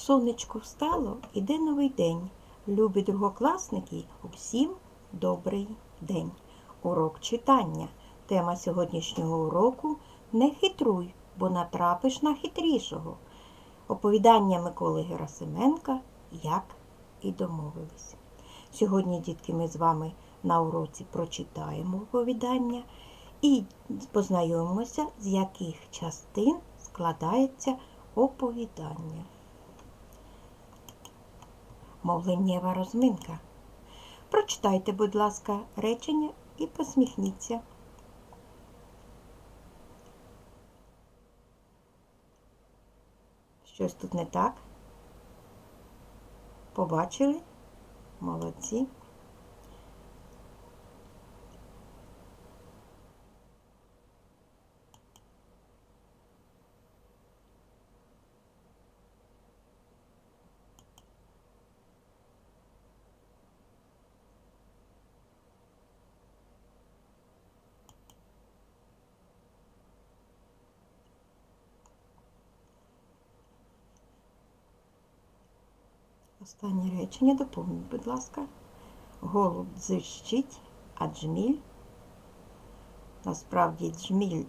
Сонечко встало, іде новий день. Любі другокласники, усім добрий день. Урок читання. Тема сьогоднішнього уроку Не хитруй, бо натрапиш на хитрішого. Оповідання Миколи Герасименка Як і домовились. Сьогодні, дітки, ми з вами на уроці прочитаємо оповідання і познайомимося, з яких частин складається оповідання. Мовленнєва розминка. Прочитайте, будь ласка, речення і посміхніться. Щось тут не так? Побачили? Молодці. Останнє речення доповніть, будь ласка. Голуб дзищить, а джміль. Насправді джміль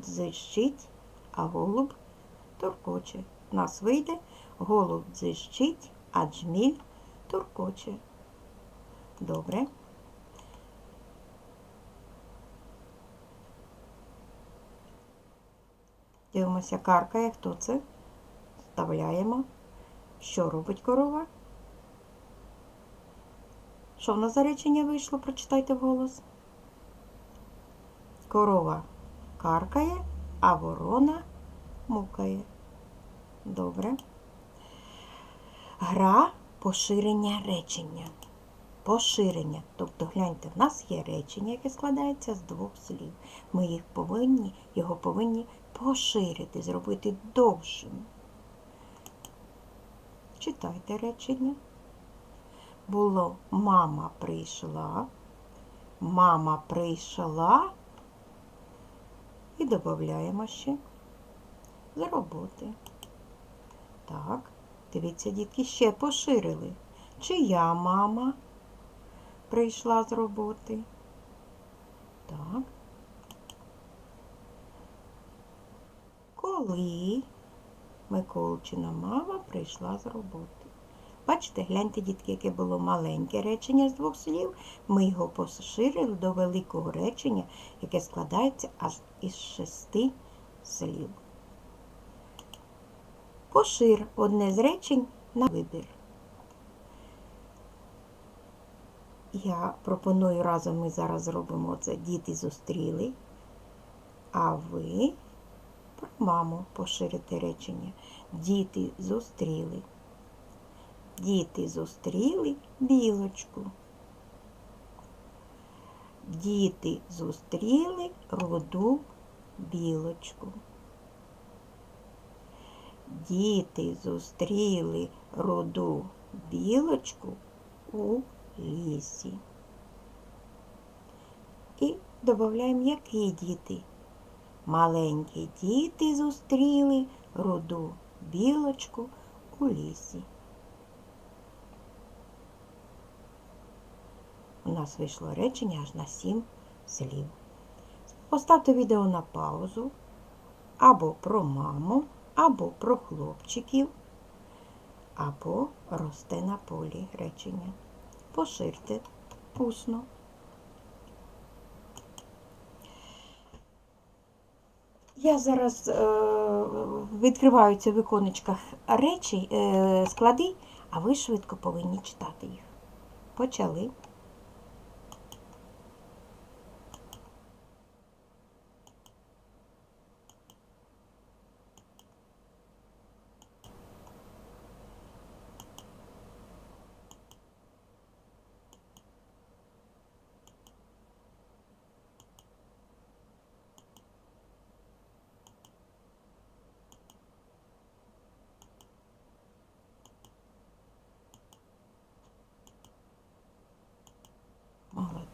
дзищить, а голуб туркоче. У нас вийде голуб дзищить, а джміль туркоче. Добре. Дивимося, каркає. Хто це? Вставляємо. Що робить корова? Що в нас за речення вийшло? Прочитайте вголос. Корова каркає, а ворона мукає. Добре. Гра поширення речення. Поширення. Тобто, гляньте, в нас є речення, яке складається з двох слів. Ми їх повинні, його повинні поширити, зробити довшим. Читайте речення. Було мама прийшла, мама прийшла і додаємо ще з роботи. Так, дивіться, дітки, ще поширили. Чия мама прийшла з роботи? Так. Коли Миколчина мама прийшла з роботи. Бачите, гляньте, дітки, яке було маленьке речення з двох слів. Ми його поширили до великого речення, яке складається аж із шести слів. Пошир одне з речень на вибір. Я пропоную разом ми зараз зробимо це. Діти зустріли, а ви про маму поширити речення. Діти зустріли. Діти зустріли білочку. Діти зустріли руду білочку. Діти зустріли руду білочку у лісі. І додаємо, які діти. Маленькі діти зустріли руду білочку у лісі. У нас вийшло речення аж на сім слів. Поставте відео на паузу або про маму, або про хлопчиків, або росте на полі речення. Поширте усно. Я зараз е, відкриваю це в іконочках речі, е, склади, а ви швидко повинні читати їх. Почали.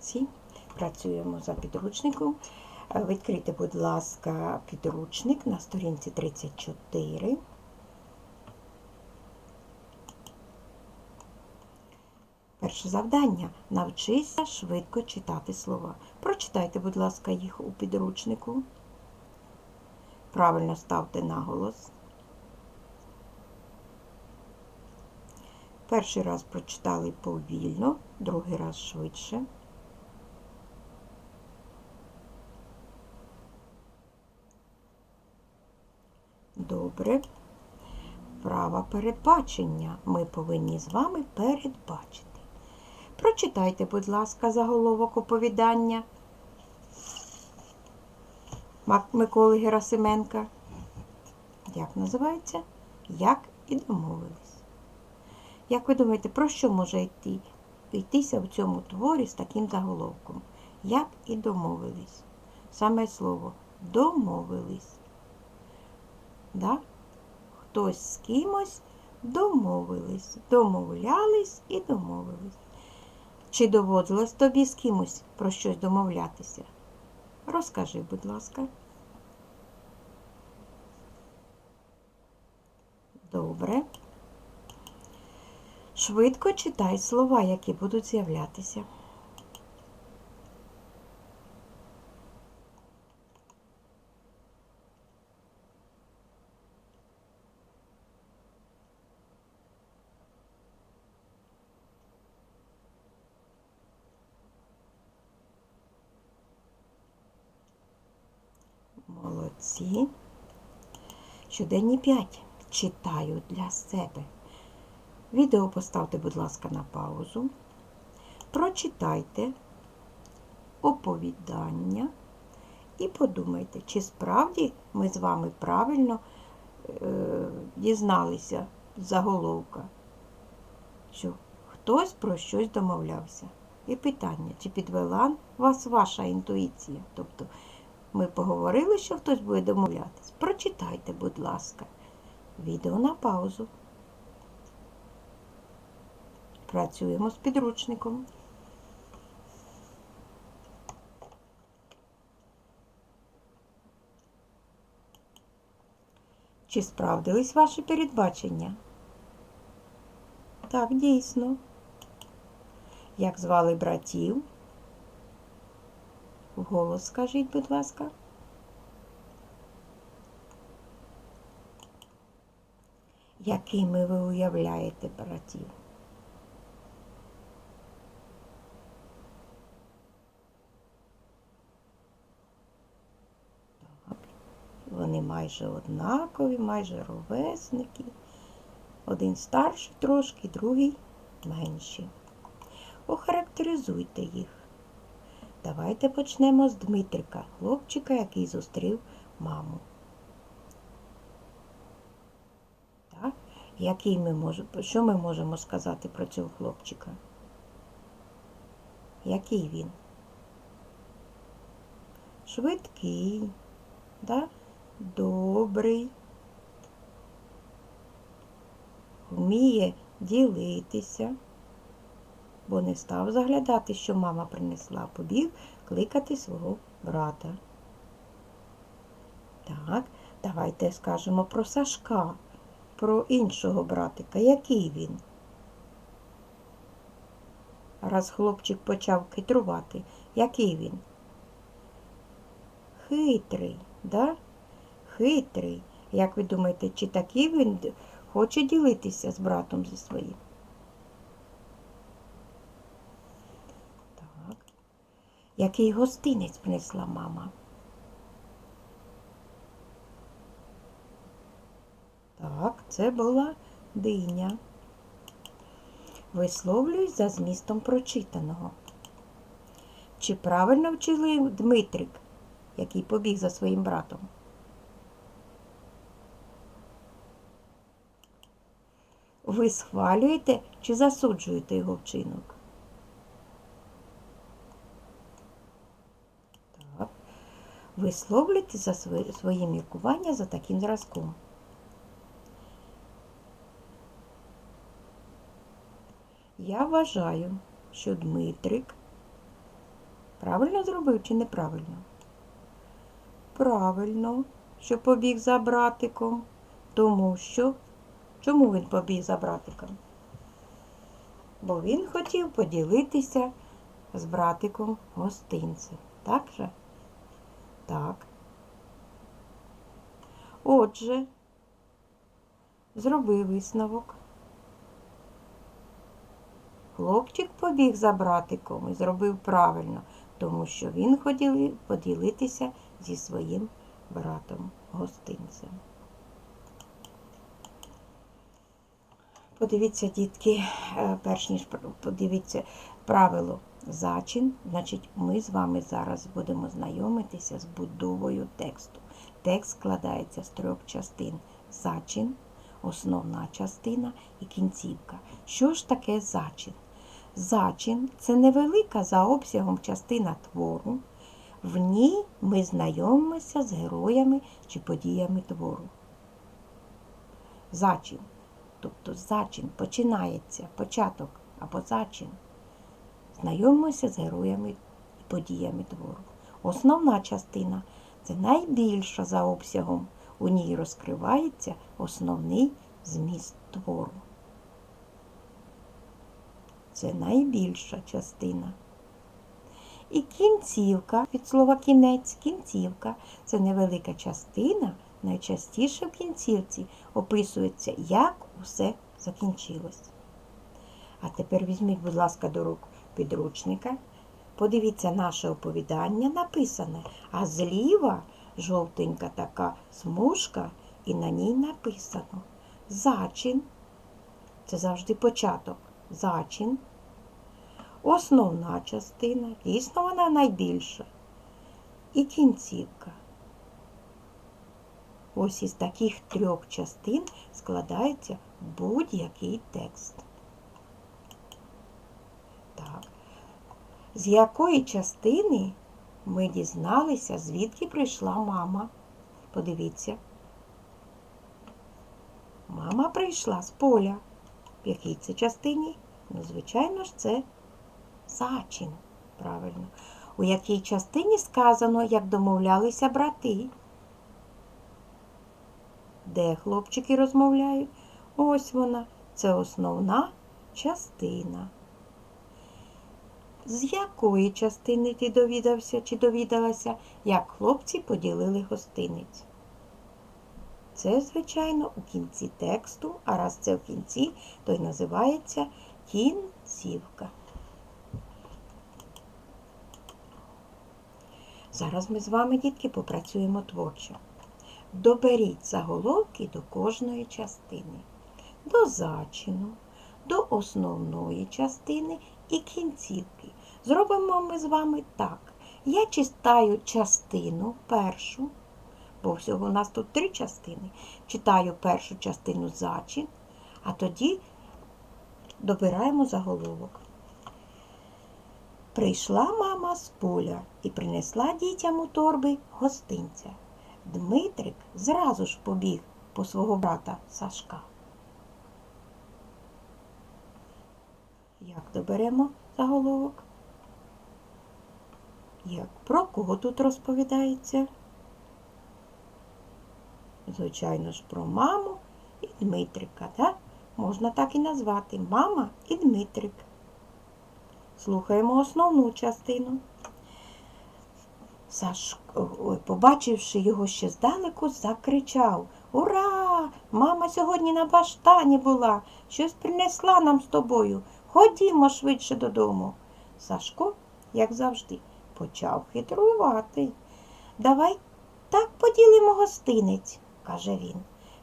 молодці. Працюємо за підручником. Е, відкрийте, будь ласка, підручник на сторінці 34. Перше завдання навчися швидко читати слова. Прочитайте, будь ласка, їх у підручнику. Правильно ставте наголос. Перший раз прочитали повільно, другий раз швидше. Добре. Право передбачення ми повинні з вами передбачити. Прочитайте, будь ласка, заголовок оповідання Миколи Герасименка. Як називається? Як і домовились. Як ви думаєте, про що може йти, йтися в цьому творі з таким заголовком? Як і домовились. Саме слово домовились. Да? Хтось з кимось домовились, домовлялись і домовились. Чи доводилось тобі з кимось про щось домовлятися? Розкажи, будь ласка. Добре. Швидко читай слова, які будуть з'являтися. Молодці. Щоденні 5. Читаю для себе. Відео поставте, будь ласка, на паузу. Прочитайте оповідання і подумайте, чи справді ми з вами правильно е, дізналися заголовка, що хтось про щось домовлявся. І питання, чи підвела вас ваша інтуїція? Тобто ми поговорили, що хтось буде домовлятись. Прочитайте, будь ласка, відео на паузу. Працюємо з підручником. Чи справдились ваші передбачення? Так, дійсно. Як звали братів? Вголос скажіть, будь ласка. Якими ви уявляєте братів? Вони майже однакові, майже ровесники. Один старший трошки, другий менший. Охарактеризуйте їх. Давайте почнемо з Дмитрика, хлопчика, який зустрів маму. Так? Який ми можемо, що ми можемо сказати про цього хлопчика? Який він? Швидкий, да? добрий, вміє ділитися бо не став заглядати, що мама принесла, побіг кликати свого брата. Так, давайте скажемо про Сашка, про іншого братика. Який він? Раз хлопчик почав хитрувати, який він? Хитрий, да? Хитрий. Як ви думаєте, чи такий він хоче ділитися з братом зі своїм? Так. Який гостинець принесла мама? Так, це була диня. Висловлююсь за змістом прочитаного. Чи правильно вчили Дмитрик, який побіг за своїм братом? Ви схвалюєте чи засуджуєте його вчинок? Так. Висловлюйте за своє, міркування за таким зразком. Я вважаю, що Дмитрик правильно зробив чи неправильно? Правильно, що побіг за братиком, тому що Чому він побіг за братиком? бо він хотів поділитися з братиком гостинцем. Так же? Так. Отже, зроби висновок. Хлопчик побіг за братиком і зробив правильно, тому що він хотів поділитися зі своїм братом гостинцем. Подивіться, дітки, е, перш ніж подивіться правило зачин. Значить, ми з вами зараз будемо знайомитися з будовою тексту. Текст складається з трьох частин: зачин, основна частина і кінцівка. Що ж таке зачин? Зачин це невелика за обсягом частина твору. В ній ми знайомимося з героями чи подіями твору. Зачин. Тобто зачин починається, початок або зачин. Знайомимося з героями і подіями твору. Основна частина це найбільша за обсягом. У ній розкривається основний зміст твору. Це найбільша частина. І кінцівка від слова кінець, кінцівка це невелика частина, найчастіше в кінцівці описується, як усе закінчилось. А тепер візьміть, будь ласка, до рук підручника. Подивіться наше оповідання написане, а зліва жовтенька така смужка, і на ній написано зачин. Це завжди початок. Зачин. Основна частина, дійсно вона найбільша. І кінцівка. Ось із таких трьох частин складається будь-який текст. Так. З якої частини ми дізналися, звідки прийшла мама? Подивіться. Мама прийшла з поля. В якій це частині? Ну, звичайно ж, це зачин. Правильно. У якій частині сказано, як домовлялися брати? Де хлопчики розмовляють? Ось вона. Це основна частина. З якої частини ти довідався чи довідалася, як хлопці поділили гостиниць? Це, звичайно, у кінці тексту, а раз це в кінці, то й називається кінцівка. Зараз ми з вами, дітки, попрацюємо творчо. Доберіть заголовки до кожної частини, до зачину, до основної частини і кінцівки. Зробимо ми з вами так. Я читаю частину першу, бо всього у нас тут три частини. Читаю першу частину зачин, а тоді добираємо заголовок. Прийшла мама з поля і принесла дітям у торби гостинця. Дмитрик зразу ж побіг по свого брата Сашка. Як доберемо заголовок? Як про кого тут розповідається? Звичайно ж, про маму і Дмитрика, так? Можна так і назвати мама і Дмитрик. Слухаємо основну частину. Сашко, побачивши його ще здалеку, закричав Ура! Мама сьогодні на баштані була, щось принесла нам з тобою. Ходімо швидше додому. Сашко, як завжди, почав хитрувати. Давай так поділимо гостинець, каже він.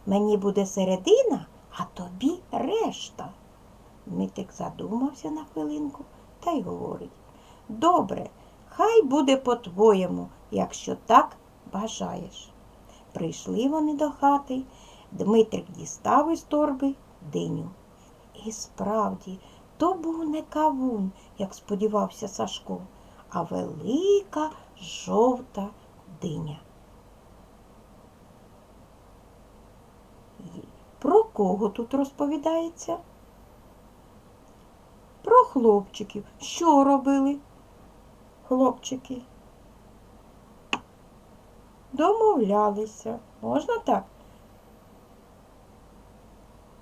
Мені буде середина, а тобі решта. Дмитрик задумався на хвилинку та й говорить. Добре, хай буде по-твоєму, якщо так бажаєш. Прийшли вони до хати, Дмитрик дістав із торби диню. І справді, то був не кавун, як сподівався Сашко, а велика жовта диня. Про кого тут розповідається? Про хлопчиків. Що робили хлопчики? Домовлялися. Можна так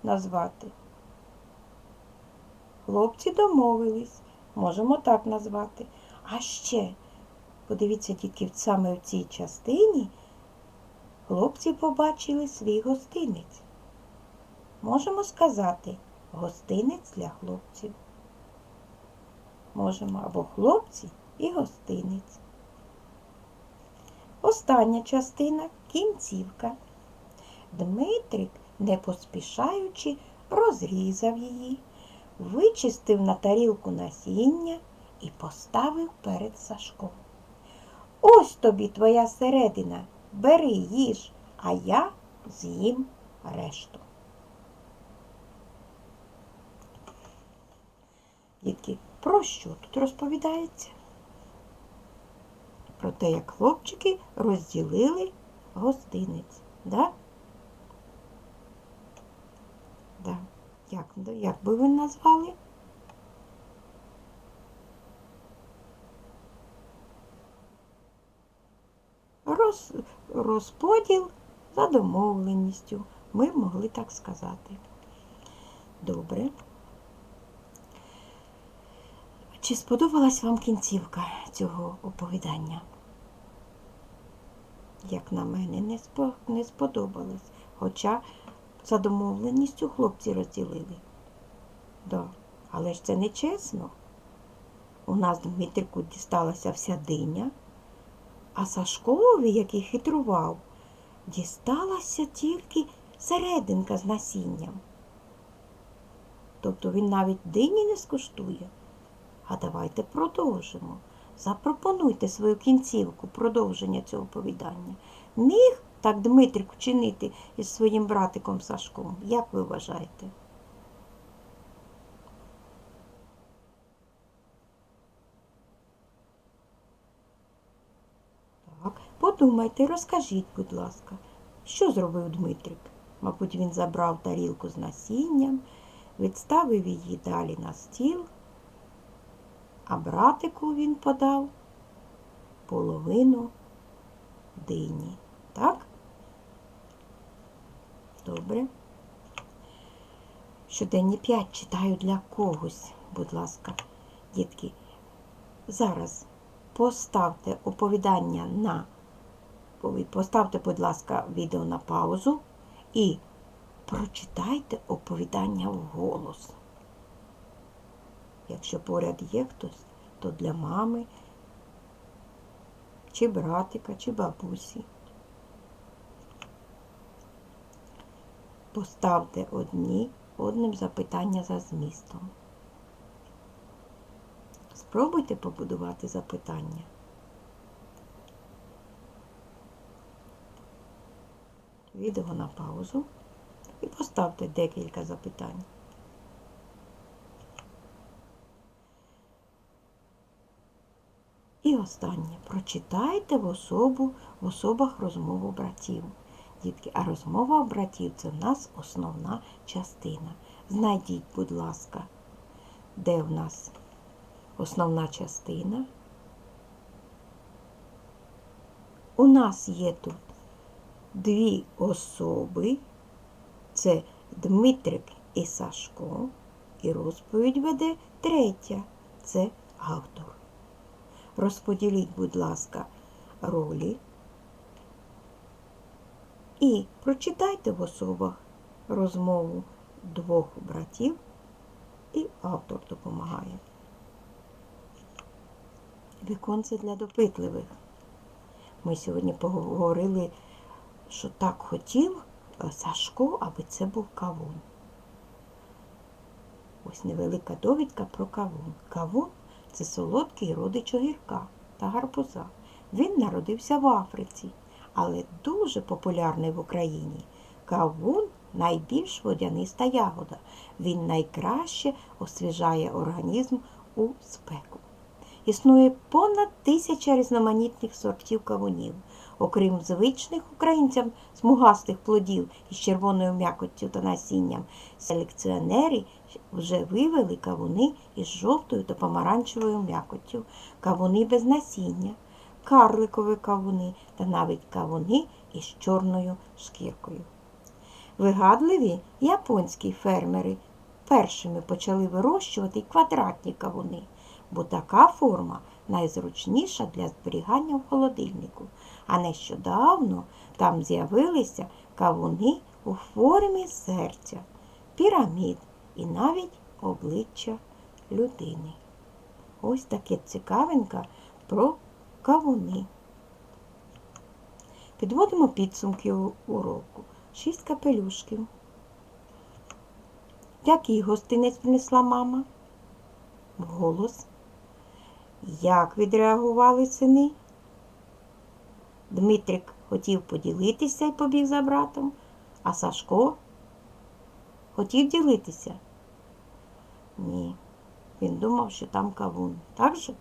назвати? Хлопці домовились, можемо так назвати. А ще, подивіться тільки саме в цій частині, хлопці побачили свій гостинець. Можемо сказати гостинець для хлопців. Можемо або хлопці і гостинець. Остання частина кінцівка. Дмитрик, не поспішаючи, розрізав її, вичистив на тарілку насіння і поставив перед Сашком. Ось тобі твоя середина, бери їж, а я з'їм решту. Дітки, про що тут розповідається? Про те, як хлопчики розділили гостинець. Да? Да. Як, як би ви назвали? Роз, розподіл за домовленістю. Ми могли так сказати. Добре. Чи сподобалась вам кінцівка цього оповідання? Як на мене, не, спо, не сподобалось. Хоча за домовленістю хлопці розділили. Да. Але ж це не чесно. У нас Дмитрику дісталася вся диня, а Сашкові, який хитрував, дісталася тільки серединка з насінням. Тобто він навіть дині не скуштує. А давайте продовжимо. Запропонуйте свою кінцівку продовження цього оповідання. Міг так Дмитрик вчинити із своїм братиком Сашком? Як ви вважаєте? Так, подумайте, розкажіть, будь ласка, що зробив Дмитрик? Мабуть, він забрав тарілку з насінням, відставив її далі на стіл, а братику він подав половину дині. Так? Добре. Щоденні п'ять читаю для когось, будь ласка, дітки. Зараз поставте оповідання на поставте, будь ласка, відео на паузу і прочитайте оповідання вголос. Якщо поряд є хтось, то для мами, чи братика, чи бабусі. Поставте одні одним запитання за змістом. Спробуйте побудувати запитання. Відео на паузу і поставте декілька запитань. І останнє. Прочитайте в особу в особах розмову братів. Дітки, а розмова братів це в нас основна частина. Знайдіть, будь ласка, де в нас основна частина. У нас є тут дві особи. Це Дмитрик і Сашко. І розповідь веде третя. Це автор. Розподіліть, будь ласка, ролі. І прочитайте в особах розмову двох братів, і автор допомагає. Віконце для допитливих. Ми сьогодні поговорили, що так хотів Сашко, аби це був кавун. Ось невелика довідка про кавун. Кавун це солодкий родич огірка та гарбуза. Він народився в Африці, але дуже популярний в Україні. Кавун найбільш водяниста ягода. Він найкраще освіжає організм у спеку. Існує понад тисяча різноманітних сортів кавунів. Окрім звичних українцям смугастих плодів із червоною м'якоттю та насінням, селекціонери вже вивели кавуни із жовтою та помаранчевою м'якоттю, кавуни без насіння, карликові кавуни та навіть кавуни із чорною шкіркою. Вигадливі японські фермери першими почали вирощувати квадратні кавуни, бо така форма найзручніша для зберігання в холодильнику. А нещодавно там з'явилися кавуни у формі серця, пірамід і навіть обличчя людини. Ось таке цікавинка про кавуни. Підводимо підсумки уроку. Шість капелюшків. Який гостинець принесла мама? Голос. Як відреагували сини? Дмитрик хотів поділитися і побіг за братом, а Сашко хотів ділитися. Ні, він думав, що там кавун. Так же?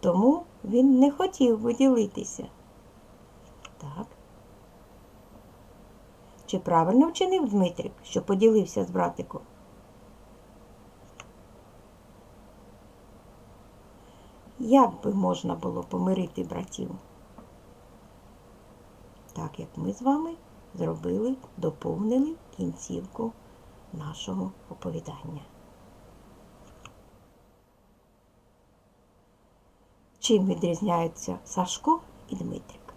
Тому він не хотів поділитися. Так. Чи правильно вчинив Дмитрик, що поділився з братиком? Як би можна було помирити братів? Так як ми з вами зробили, доповнили кінцівку нашого оповідання. Чим відрізняються Сашко і Дмитрик?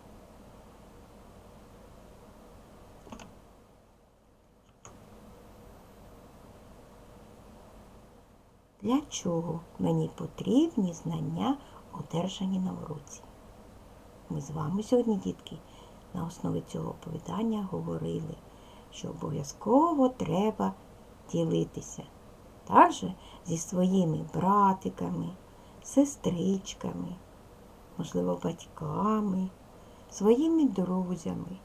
Для чого мені потрібні знання, одержані на уроці? Ми з вами сьогодні, дітки, на основі цього оповідання говорили, що обов'язково треба ділитися. Також зі своїми братиками, сестричками, можливо, батьками, своїми друзями.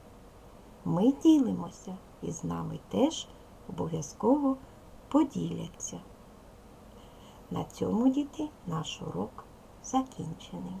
Ми ділимося і з нами теж обов'язково поділяться. На цьому, діти, наш урок закінчений.